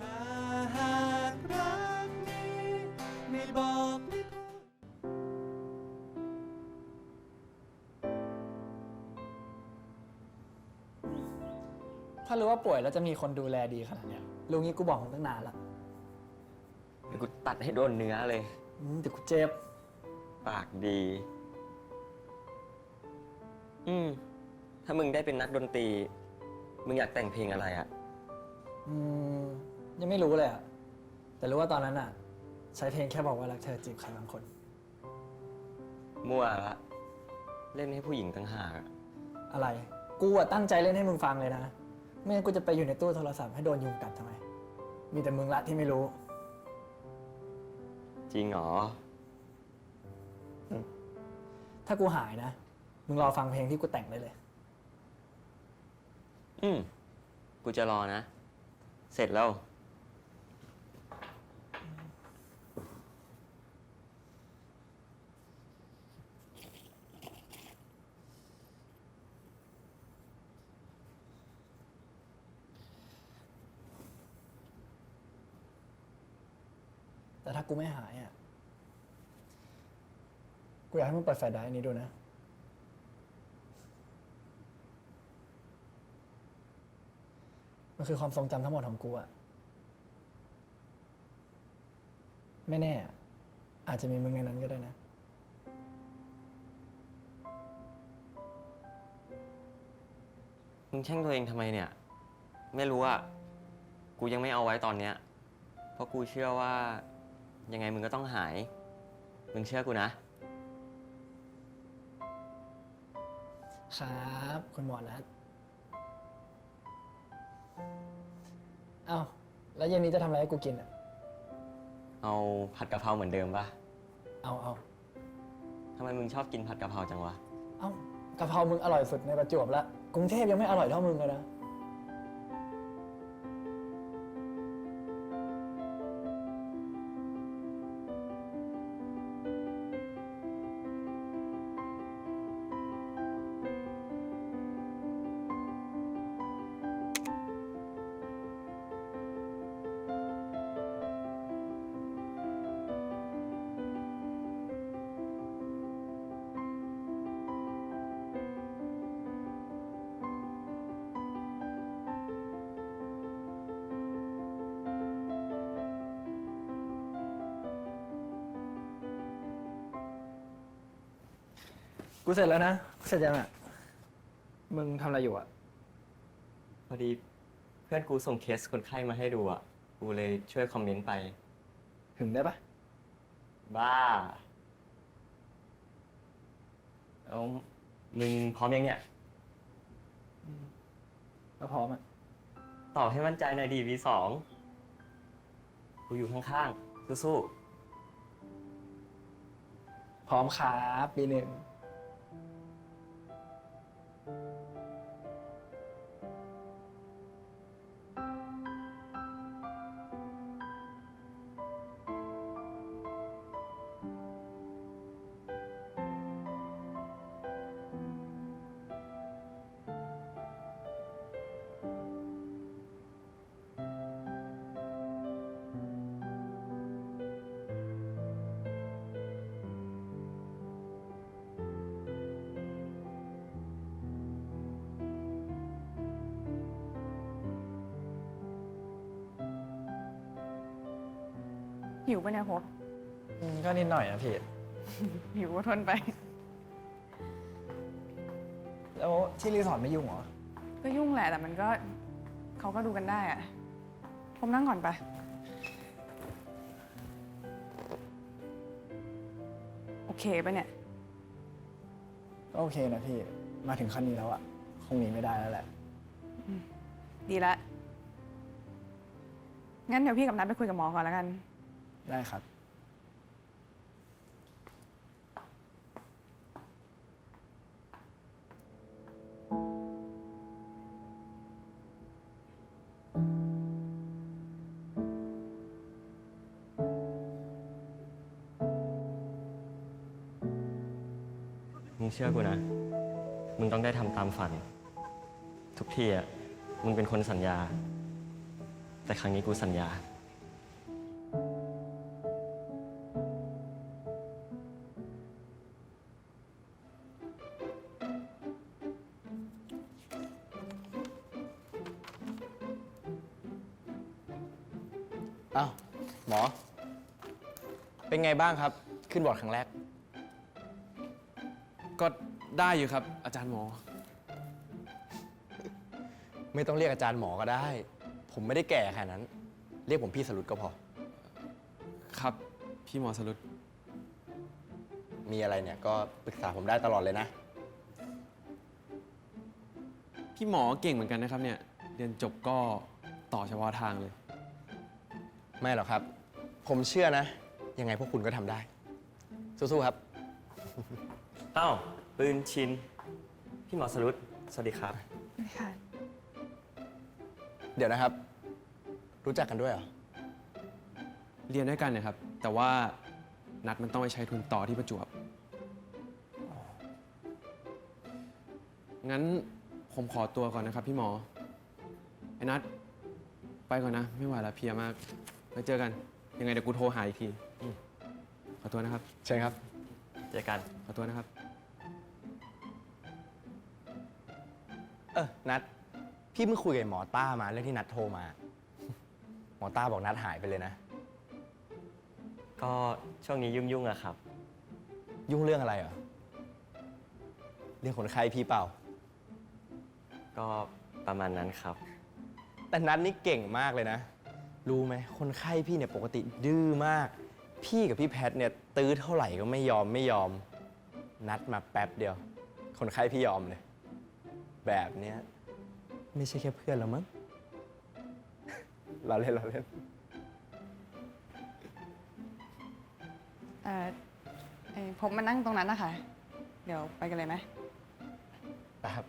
ถ้าหากรักนี้ไม่บอกไม่พูดถ้ารู้ว่าป่วยแล้วจะมีคนดูแลดีขนาดเนี้ยรู้งี้กูบอกมึงตั้งนานละเดี๋ยวกูตัดให้โดนเนื้อเลย อืมแต่กูเจ็บ ปากดี อืม ถ้ามึงได้เป็นนักดนตรี มึงอยากแต่งเพลงอะไรอะ อืม ยังไม่รู้เลยอะแต่รู้ว่าตอนนั้นอะใช้เพลงแค่บอกว่ารักเธอจีบใครบางคน มั่วละเล่นให้ผู้หญิงต่างหากอะอะไร กูอะตั้งใจเล่นให้มึงฟังเลยนะ ไม่งั้นกูจะไปอยู่ในตู้โทรศัพท์ให้โดนยุงกัดทำไม มีแต่มึงละที่ไม่รู้ จริงเหรอ ถ้ากูหายนะ มึงรอฟังเพลงที่กูแต่งได้เลย อืม กูจะรอนะ เสร็จแล้ว แต่ถ้ากูไม่หายอะ กูอยากให้มึงเปิดแฟลชไดรฟ์นี้ดูนะ มันคือความทรงจำทั้งหมดของกูอะ ไม่แน่อะอาจจะมีมึงในนั้นก็ได้นะ มึงแช่งตัวเองทำไมเนี่ย ไม่รู้อะ กูยังไม่เอาไว้ตอนเนี้ย เพราะกูเชื่อว่า ยังไงมึงก็ต้องหาย มึงเชื่อกูนะ ครับคุณหมอนัทเอ้าแล้วเย็นนี้จะทำอะไรให้กูกินอะ เอาผัดกะเพราเหมือนเดิมปะเอาเอาทำไมมึงชอบกินผัดกะเพราจังวะ เอ้ากะเพรามึงอร่อยสุดในประจวบละกรุงเทพยังไม่อร่อยเท่ามึงเลยนะ กูเสร็จแล้วนะเสร็จยังอะ มึงทำอะไรอยู่อะ พอดีเพื่อนกูส่งเคสคนไข้มาให้ดูอะ กูเลยช่วยคอมเมนต์ไป ถึงได้ปะบ้าแล้วมึงพร้อมยังเนี่ย ก็พร้อมอะ ตอบให้มั่นใจหน่อยดีวีสองกูอยู่ข้างๆสู้พร้อมครับปีหนึ่ง Thank you. หิวปะเนี่ยโฮปอืมก็นิดหน่อยนะพี่ หิวก็ทนไป แล้วที่รีสอร์ทไม่ยุ่งเหรอ ก็ยุ่งแหละแต่มันก็เขาก็ดูกันได้อะผมนั่งก่อนไป โอเคปะเนี่ย ก็โอเคนะพี่ มาถึงขั้นนี้แล้วอะคงหนีไม่ได้แล้วแหละ ดีละ งั้นเดี๋ยวพี่กับนัทไปคุยกับหมอก่อนแล้วกัน ได้ครับมึงเชื่อกูนะ มึงต้องได้ทำตามฝัน ทุกทีอะ มึงเป็นคนสัญญา แต่ครั้งนี้กูสัญญา อ้าว หมอ เป็นไงบ้างครับ ขึ้นบอร์ดครั้งแรก ก็ได้อยู่ครับ อาจารย์หมอ ไม่ต้องเรียกอาจารย์หมอก็ได้ ผมไม่ได้แก่ขนาดนั้น เรียกผมพี่สรุปก็พอ ครับ พี่หมอสรุปมีอะไรเนี่ยก็ปรึกษาผมได้ตลอดเลยนะ พี่หมอเก่งเหมือนกันนะครับเนี่ย เรียนจบก็ต่อเฉพาะทางเลย ไม่หรอกครับ ผมเชื่อนะ ยังไงพวกคุณก็ทำได้ สู้ๆครับ เอ้าปืนชิน พี่หมอสรุปสวัสดีครับ ค่ะ เดี๋ยวนะครับ รู้จักกันด้วยเหรอ เรียนด้วยกันนะครับ แต่ว่านัดมันต้องไปใช้ทุนต่อที่ประจวบ งั้นผมขอตัวก่อนนะครับพี่หมอ ไอ้นัดไปก่อนนะ ไม่ไหวแล้วเพลียมาก ไว้เจอกัน ยังไงเดี๋ยวกูโทรหาอีกทีอืมขอตัวนะครับ เชิญครับ เจอกัน ขอตัวนะครับ เออ นัด พี่เพิ่งคุยกับหมอต้ามาเรื่องที่นัดโทรมา หมอต้าบอกนัดหายไปเลยนะ ก็ช่วงนี้ยุ่งๆอะครับ ยุ่งเรื่องอะไรเหรอ เรื่องคนไข้พี่เปล่า ก็ประมาณนั้นครับ แต่นัดนี่เก่งมากเลยนะ รู้ไหมคนไข้พี่เนี่ยปกติดื้อมาก พี่กับพี่แพทเนี่ยตื้อเท่าไหร่ก็ไม่ยอมไม่ยอม นัดมาแป๊บเดียว คนไข้พี่ยอมเลย แบบเนี้ยไม่ใช่แค่เพื่อนแล้วมั้ง เราเล่นเราเล่น เอ่อไอ้ผมมานั่งตรงนั้นนะคะ เดี๋ยวไปกันเลยไหมนะครับ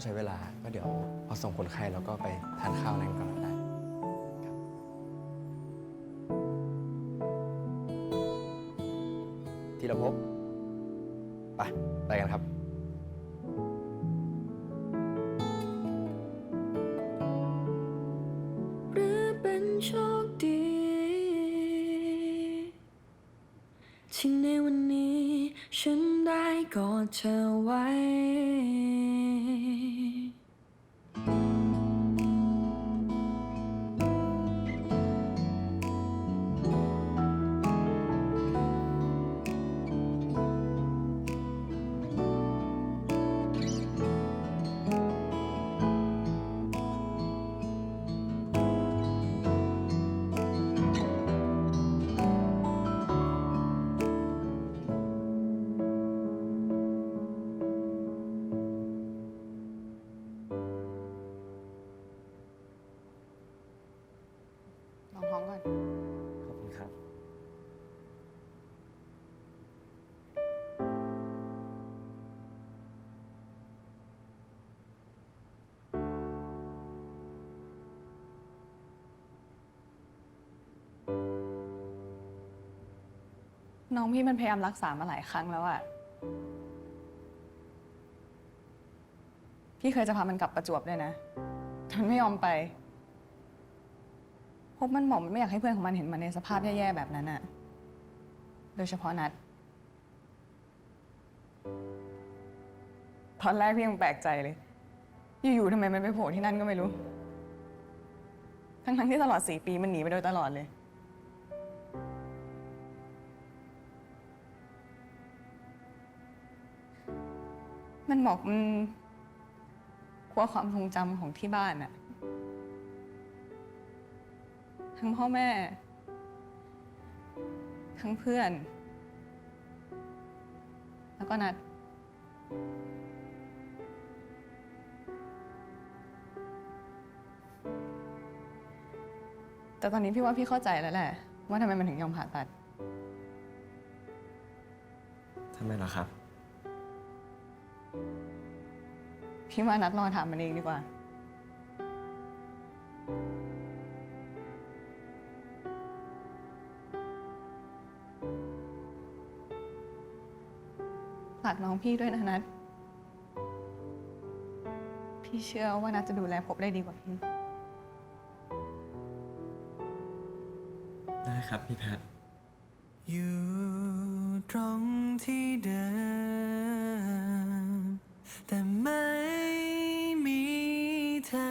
ต้องใช้เวลา ก็เดี๋ยวพอส่งคนไข้แล้วก็ไปทานข้าวนั่นก่อนได้ทีละภพไปไปกันครับ น้องพี่มันพยายามรักษามาหลายครั้งแล้วอะพี่เคยจะพามันกลับประจวบด้วยนะแต่มันไม่ยอมไปพบมันบอกมันไม่อยากให้เพื่อนของมันเห็นมันในสภาพแย่ๆแบบนั้นอะโดยเฉพาะนัด ตอนแรกพี่ยังแปลกใจเลย อยู่ๆทำไมมันไปโผล่ที่นั่นก็ไม่รู้ ทั้งๆที่ตลอดสี่ปีมันหนีไปโดยตลอดเลย มันบอกมันกลัวความทรงจำของที่บ้านอะทั้งพ่อแม่ ทั้งเพื่อน แล้วก็นัด แต่ตอนนี้พี่ว่าพี่เข้าใจแล้วแหละ ว่าทำไมมันถึงยอมผ่าตัด ทำไมล่ะครับ พี่ว่านัดรอถามมันเองดีกว่า ฝากน้องพี่ด้วยนะนัด พี่เชื่อว่านัดจะดูแลผมได้ดีกว่าพี่ ได้ครับพี่แพท อยู่ตรงที่เดิม แต่ไม่มีเธอ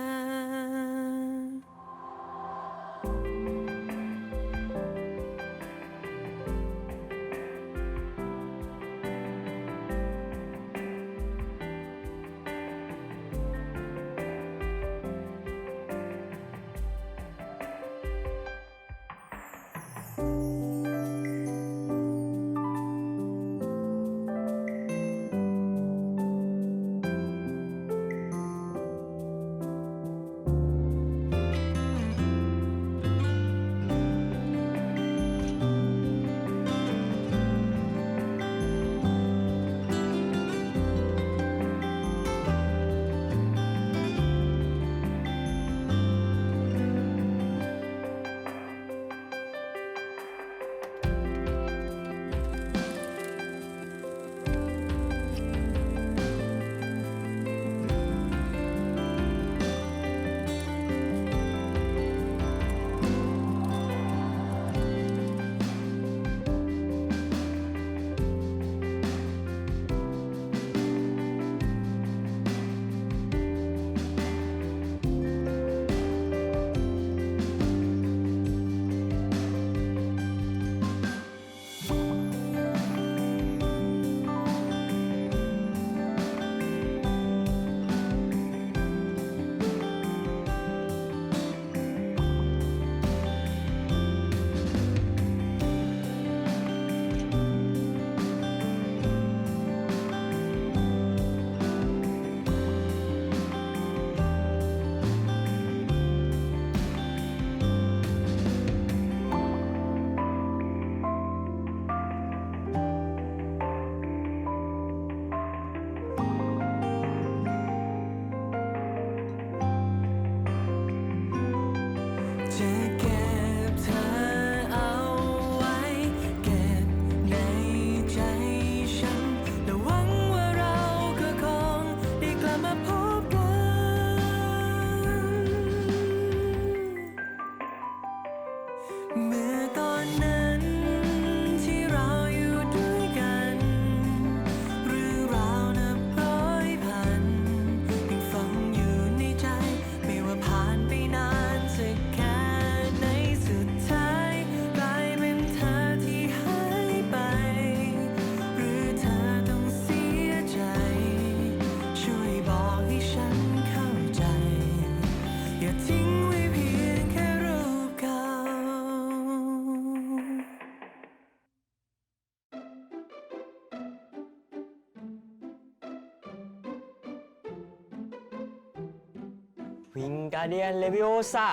วิงกาเดียนเลวิโอซา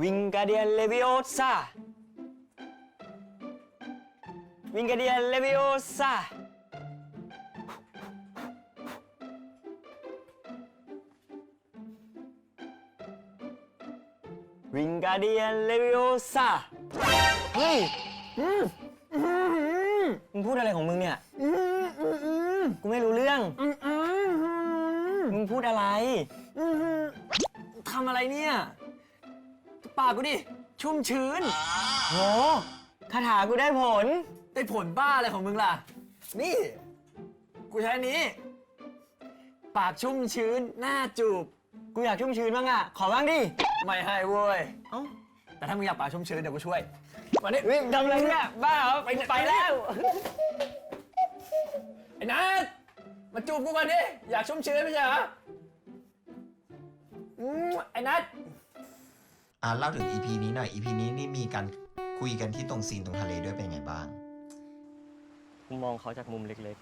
วิงกาเดียนเลวิโอซาวิงกาเดียนเลวิโอซาวิงกาเดียนเลวิโอซาเฮ้ยมึงพูดอะไรของมึงเนี่ยกูไม่รู้เรื่องมึงพูดอะไร ทำอะไรเนี่ยปากกูดิ ชุ่มชื้น โหคาถากูได้ผล ได้ผลบ้าอะไรของมึงล่ะ นี่ กูใช้อันนี้ ปากชุ่มชื้น หน้าจูบ กูอยากชุ่มชื้นบ้างอะขอบ้างดิ ไม่ให้เว้ย เอ้าแต่ถ้ามึงอยากปากชุ่มชื้นเดี๋ยวกูช่วย มานี่เฮ้ยทำอะไรเนี่ย บ้าเหรอไปไปแล้ว ไอ้นัทมาจูบกูก่อนดิ อยากชุ่มชื้นไม่ใช่เหรอ อืมไอ้นัทอ่าเล่าถึง EP นี้หน่อย EP นี้นี่มีการคุยกันที่ตรงซีนตรงทะเลด้วยเป็นไงบ้าง กูมองเขาจากมุมเล็ก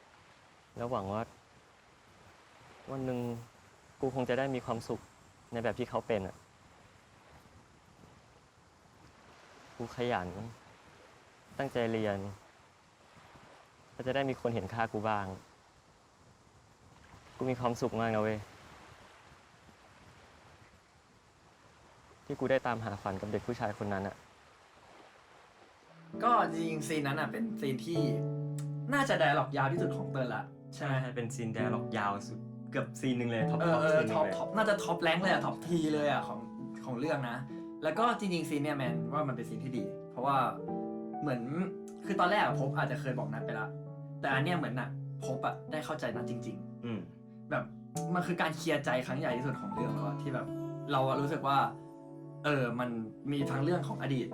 ๆ แล้วหวังว่า วันหนึ่งกูคงจะได้มีความสุขในแบบที่เขาเป็นอะ กูขยัน ตั้งใจเรียน ก็จะได้มีคนเห็นค่ากูบ้าง กูมีความสุขมากนะเว้ย ที่กูได้ตามหาฝันกับเด็กผู้ชายคนนั้นอะก็จริงๆซีนนั้นอะเป็นซีนที่น่าจะไดร์ล็อกยาวที่สุดของเติร์นละใช่ไหมเป็นซีนแดร์ล็อกยาวสุดเกือบซีนหนึ่งเลยท็อปเอท็ออปเอซีอนหนึ่ท็องปเลยท็อปน่าจะท็อปแรงค์เลยอะท็อปทีเลยอะของของเรื่องนะ แล้วก็จริงๆซีนเนี่ยแมนว่ามันเป็นซีนที่ดี เพราะว่าเหมือนคือตอนแรกอะพบอาจจะเคยบอกนัดไปแล้วแต่อันเนี้ยเหมือนน่ะพบอะได้เข้าใจนัดจริง ๆ อืม แบบมันคือการเคลียร์ใจครั้งใหญ่ที่สุดของเรื่องแล้วอะที่แบบเราอะรู้สึกว่า เออมันมีทั้งเรื่องของอดีต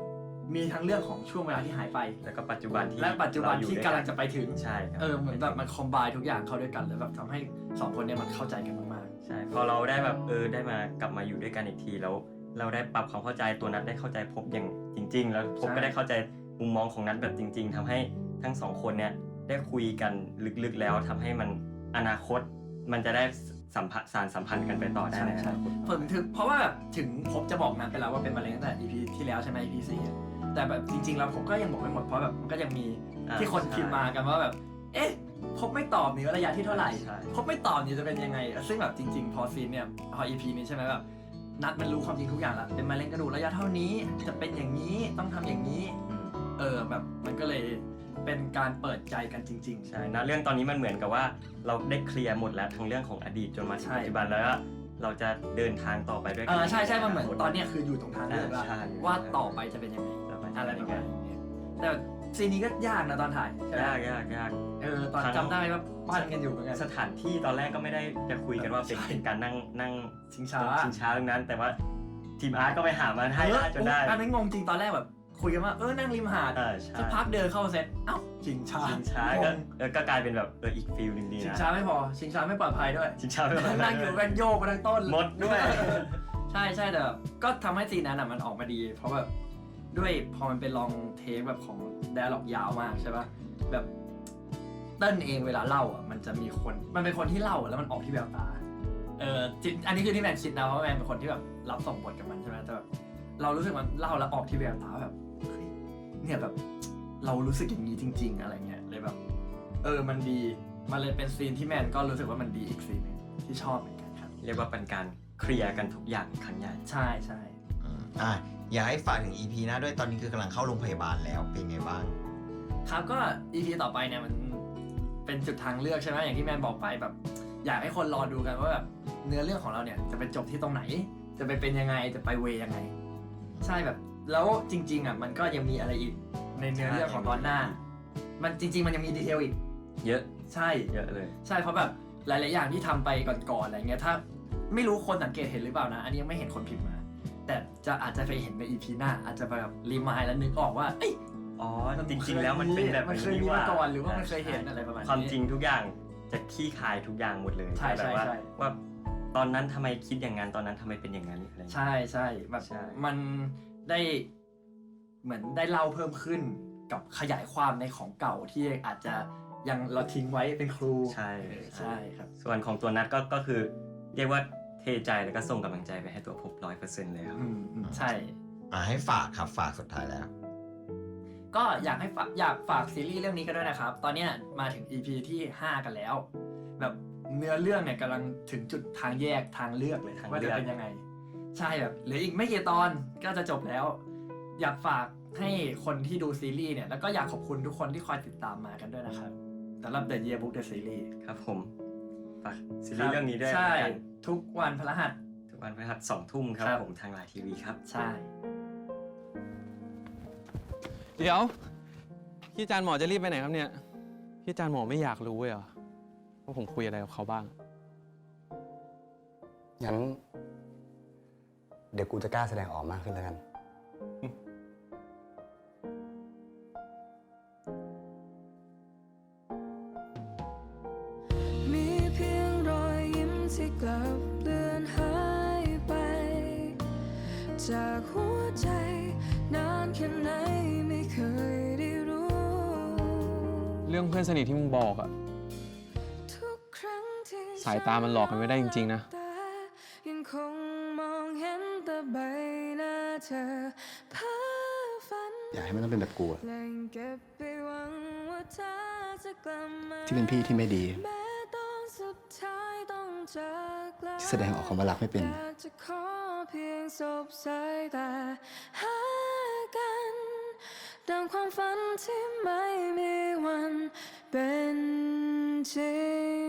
มีทั้งเรื่องของช่วงเวลาที่หายไป แล้วก็ปัจจุบันที่และปัจจุบันเราอยู่ที่ด้วยกำลังจะไปถึง ใช่ครับเออเหมือนแบบมันคอมไบทุกอย่างเข้าด้วยกันแล้วแบบทำให้สองคนเนี่ยมันเข้าใจกันมากใช่พอเราได้แบบเออได้มากลับมาอยู่ด้วยกันอีกทีแล้ว เราได้ปรับความเข้าใจตัวนัดได้เข้าใจพบอย่างจริง ๆ แล้วพบก็ได้เข้าใจมุมมองของนัดแบบจริง ๆทำให้ทั้งสองคนเนี่ยได้คุยกันลึกๆแล้วทำให้มันอนาคตมันจะได้ สัมพันธ์สารสัมพันธ์กันไปต่อๆได้ใช่ในอใช่นาคตผมถึงเพราะว่าแบบถึงพบจะบอกนั้นไปแล้วว่าเป็นมะเร็งตั้งแต่ EP ที่แล้วใช่ไหม EP สี่อะแต่แบบจริง ๆ แล้วผมก็ยังบอกไม่หมดเพราะแบบมันก็ยังมีอ่าที่คนใช่พิมพ์มากันว่าแบบ เอ๊ะพบไม่ตอบนี่ว่าระยะที่เท่าไหร่ใช่พบไม่ตอบนี่จะเป็นยังไง ซึ่งแบบจริง ๆ พอซีนเนี่ยพอ EP นี้ใช่ไหมแบบนัดมันรู้ความจริงทุกอย่างละเป็นมะเร็งกระดูกระยะเท่านี้ จะเป็นอย่างนี้ต้องทำอย่างนี้อืมเออแบบมันก็เลย เป็นการเปิดใจกันจริง ๆ ใช่นะเรื่องตอนนี้มันเหมือนกับว่าเราได้เคลียร์หมดแล้วทั้งเรื่องของอดีตจนมาถึงใช่ ปัจจุบันแล้วก็เราจะเดินทางต่อไปด้วยกัเออใช่ใช่มันเหมือนตอนเนี้ยคืออยู่ตรงทางเลือกอ่าแล้วใช่ว่าต่อไปจะเป็นยังไงต่อไปจะอะไรเป็นปยัระงไงมาณนี้แต่ซีนนี้ก็ยากนะตอนถ่ายใช่ไหมยากยากยาก เออตอนทั้งจำได้ว่าปั้นกันอยู่เหมือนกัน สถานที่ตอนแรกก็ไม่ได้จะคุยกันว่าเป็นใช่ เป็นการนั่งนั่งชิงช้าชิงช้าตรงนั้น แต่ว่าทีมอาร์ตก็ไปหามาให้ได้จนได้ เอออันนั้นงงจริงตอนแรกแบบ คุยกันว่าเออนั่งริมหาดเออใช่สักพักเดินเข้าเซ็ตเอ้าชิงช้าชิงช้างก็งเออก็กลายเป็นแบบเอออีกฟิลหนึ่งดีชิงนะช้าไม่พอชิงช้าไม่ปลอดภัยด้วยชิงช้าไม่เป็นไรนั่งอยู่กันโยกไปทั้งต้นหมดด้วย ใช่ใช่แต่แบบก็ทำให้ซีนนั้นอะมันออกมาดี เพราะแบบด้วยพอมันเป็นลองเทคแบบของแดร์ล็อกยาวมากใช่ปะแบบเต้นเองเวลาเล่าอะมันจะมีคนมันเป็นคนที่เล่าอะแล้วมันออกที่แววตาเออจิอันนี้คือที่แมนคิดนะเพราะแมนเป็นคนที่แบบรับส่งบทกับมันใช่ไหมแต่แบบเรารู้สึกมันเล่าแล้วออกที่แววตาแบบ เฮ้ยเนี่ยแบบเรารู้สึกอย่างนี้จริง ๆ อะไรเงี้ยเลยแบบ เออมันดีมันเลยเป็นซีนที่แมนก็รู้สึกว่ามันดีอีกซีนหนึงที่ชอบเหมือนกันครับ เรียกว่าเป็นการเคลียร์กันทุกอย่างครั้งใหญ่ใช่ใช่อืมอะอยากให้ฝากถึง EP หน้าด้วยตอนนี้คือกำลังเข้าโรงพยาบาลแล้วเป็นไงบ้าง ครับก็ EP ต่อไปเนี่ยมันเป็นจุดทางเลือกใช่ไหมอย่างที่แมนบอกไปแบบ อยากให้คนรอดูกันว่าแบบเนื้อเรื่องของเราเนี่ยจะไปจบที่ตรงไหน จะไปเป็นยังไงจะไปเวยังไง ใช่แบบ แล้วจริง ๆอะมันก็ยังมีอะไรอีกในเนื้อเรื่องของตอนหน้า มันจริง ๆ มันยังมีดีเทลอีก เยอะใช่ เยอะเลย ใช่เพราะแบบหลาย ๆ อย่างที่ทำไปก่อน ๆ อะไรเงี้ยถ้าไม่รู้คนสังเกตเห็นหรือเปล่านะ อันนี้ยังไม่เห็นคนพิมพ์มา แต่จะอาจจะไปเห็นในอีพีหน้า อาจจะแบบรีมายแล้วนึกออกว่าเอ้ยอ๋อจริง ๆ แล้วมันเป็นแบบมันเคยมีนี่มาก่อนหรือว่ามันเคยเห็นใช่อะไรประมาณนี้ความจริงทุกอย่างจะขี้คายทุกอย่างหมดเลยใช่ใช่แบบว่าใช่ว่าตอนนั้นทำไมคิดอย่างนั้นตอนนั้นทำไมเป็นอย่างนั้นอะไรอย่างเงี้ยใช่ใช่แบบใช่มัน ได้เหมือนได้เล่าเพิ่มขึ้นกับขยายความในของเก่าที่อาจจะยังเราทิ้งไว้เป็นครูใช่เออใช่ครับ ส่วนของตัวนัดก็ก็คือ เรียกว่าเทใจแล้วก็ส่งกำลังใจไปให้ตัวพบร้อยเปอร์เซ็นต์เลยครับอืมอืมใช่อะให้ฝากครับฝากสุดท้ายแล้ว ก็อยากให้ฝากอยากฝากซีรีส์เรื่องนี้กันด้วยนะครับ ตอนเนี้ยมาถึง EP ที่ 5 กันแล้ว แบบเนื้อเรื่องเนี่ยกำลังถึงจุดทางแยกทางเลือกเลยทางว่าเลืจะอกเป็นยังไง ใช่แบบเหลืออีกไม่กี่ตอนก็จะจบแล้ว อยากฝากให้คนที่ดูซีรีส์เนี่ย แล้วก็อยากขอบคุณทุกคนที่คอยติดตามมากันด้วยนะครับสำหรับ The Yearbook The Series ครับผมฝากซีรีส์เรื่องนี้ด้วยใช่ แล้วกันทุกวันพฤหัส ทุกวันพฤหัสสองทุ่มครับครับผมทางไลน์ทีวีครับ ใช่ เดี๋ยว พี่จานหมอจะรีบไปไหนครับเนี่ย พี่จานหมอไม่อยากรู้เลยเหรอว่าผมคุยอะไรกับเขาบ้าง งั้น เดี๋ยวกูจะกล้าแสดงออกมากขึ้นแล้วกัน มีเพียงรอยยิ้มที่กลับเลือนหายไป จากหัวใจนานแค่ไหนไม่เคยได้รู้ เรื่องเพื่อนสนิทที่มึงบอกอะ ทุกครั้งที่สายตามันหลอกกันไม่ได้จริงๆนะแอยากให้มันต้องเป็นแบบกูอะที่เป็นพี่ที่ไม่ดีที่แสดงออกความรักไม่เป็นนดังความฝันที่ไม่มีวันเป็นจริง